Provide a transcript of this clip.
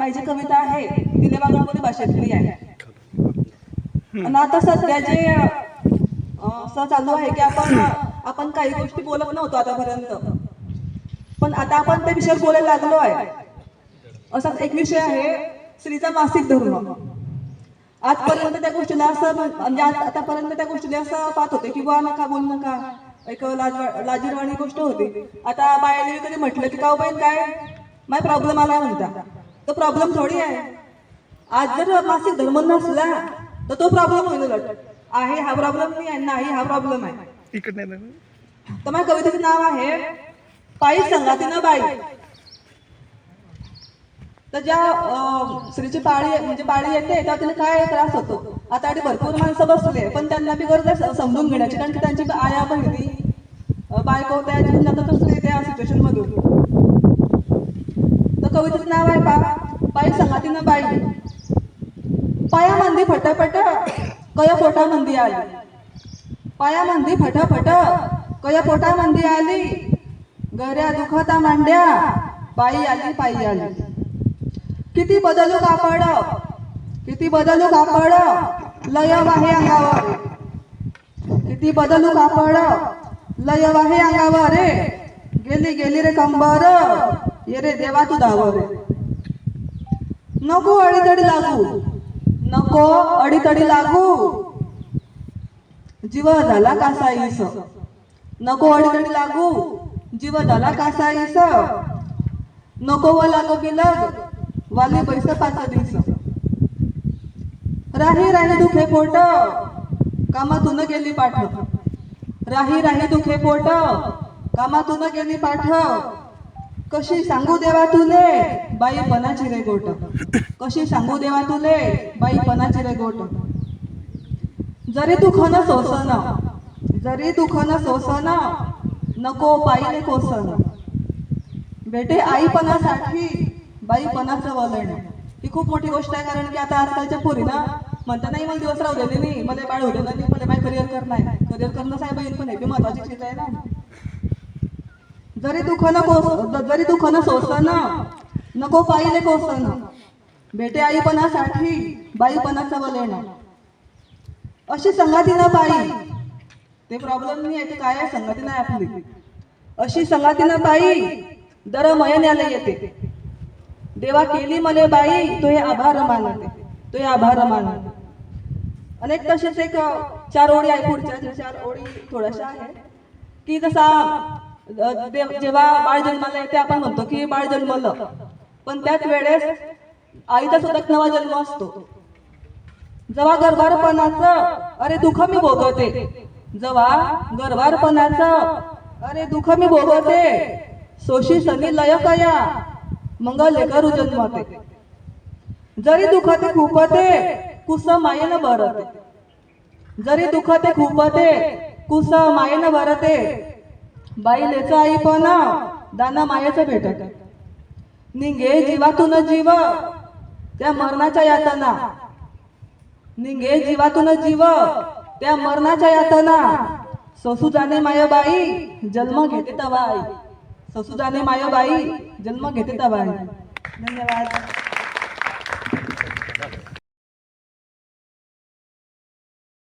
माझी जी कविता आहे ती देवागणपती भाषेतली आहे. आणि आता सध्या जे असं चालू आहे की आपण आपण काही गोष्टी बोलत नव्हतो आतापर्यंत. पण आता आपण त्या विषयावर बोलायला लागलो आहे. असा एक विषय आहे स्त्रीचा मासिक धर्म. आजपर्यंत त्या गोष्टीला असं म्हणजे आतापर्यंत त्या गोष्टीला असं पाहत होते की बुवा नका बोल नका. एक लाज लाजीरवाणी गोष्ट होती. आता बायाने कधी म्हटलं की का बाई काय? माय प्रॉब्लेम आला म्हणता. तो प्रॉब्लेम थोडी आहे. आज जर मासिक धर्म नसला तर तो प्रॉब्लेम होईल उलट. आहे हा प्रॉब्लेम नाही आहे नाही हा प्रॉब्लेम आहे. तर माझ्या कवितेचं नाव आहे पायी संगातीनं बाई. तर ज्या स्त्रीची पाळी म्हणजे पाळी येते तेव्हा तिला काय त्रास होतो? आता आधी भरपूर माणसं बसले पण त्यांना बी गरज आहे समजून घेण्याची कारण की त्यांची आया बहिणी बायको त्या ह्याच्यातून जातात असते त्या सिच्युएशन मधून. तर कवितेचं नाव आहे पा पायी संगातीनं बाई. पायामंदी फटाफट कया पोटामंदी आली. पायामंदी फटाफट कया पोटामंदी आली. गऱ्या दुखता मांड्या पायी आली पायी आली. किती बदलू कापड किती बदलू कापड लय वाहे अंगावर. किती बदलू कापड लय वाहे अंगावर रे. गेली गेली रे कंबर ये रे देवा तू धावर नको अडीतडी लागू. नको अडीतडी लागू. जीव झाला कासा इस नको अडीतडी लागू. जीव झाला कासा इस नको व लागो बिलग वाली पैस पाच दिस राही राही दुखे पोट. कामातून गेली पाठ. राही राही दुखे पोट. कामातून गेली पाठ. कशी सांगू देवा तुले बाई पणाची रे गोट. कशी सांगू देवा तुले बाई पणाची रे गोट. जरी दुःख न सोसन जरी तू न सोसन नको पाईने कोसन बेटे आईपणासाठी बाईपणाचं वलण ही खूप मोठी गोष्ट आहे कारण की आता आजकालच्या पोरी ना म्हणता नाही मला दिवस राहू दिले नाही मला बाळ होते नाही मला बाय करिअर करणार करिअर करणं साहेब बहीण पण आहे ती महत्वाची चीज आहे ना. जरी दुःख न कोस जरी दुःख न सोसन नको पाहिले कोसन बेटे आईपणासाठी बाईपणाचा वलण अशी संगाती ना पायी ते प्रॉब्लेम नाही आहे ते काय आहे संगती नाही आपली. अशी संगाती ना पायी दर मयन्याला येते. देवा केली मले बाई तो हे आभार मानते. तो हे आभार मानते. अनेक तसेच एक चार ओळी आहे पुढच्या चार ओळी थोड्याशा आहे की जसा जेव्हा बाळ जन्माला येते आपण म्हणतो की बाळ जन्मलं पण त्याच वेळेस आईचा सतत नवा जन्म असतो. जेव्हा गर्भारपणाचं अरे दुःख मी भोगवते. जेव्हा गर्भारपणाचं अरे दुःख मी भोगवते. सोशी सनी लय कया मंग लेकर जन्मते जरी दुखते खूपते कुस मायेन भरते. जरी दुखते खूपते कुस मायेन भरते. बाई लेच आई पण दाना मायाचं भेटत. निघे जीवातून जीव त्या मरणाच्या यातना. निघे जीवातून जीव त्या मरणाच्या यातना. ससुजाने मायाबाई जन्म घेते तबाई ससुजाने मायाबाई जन्म घेते तवाई. धन्यवाद.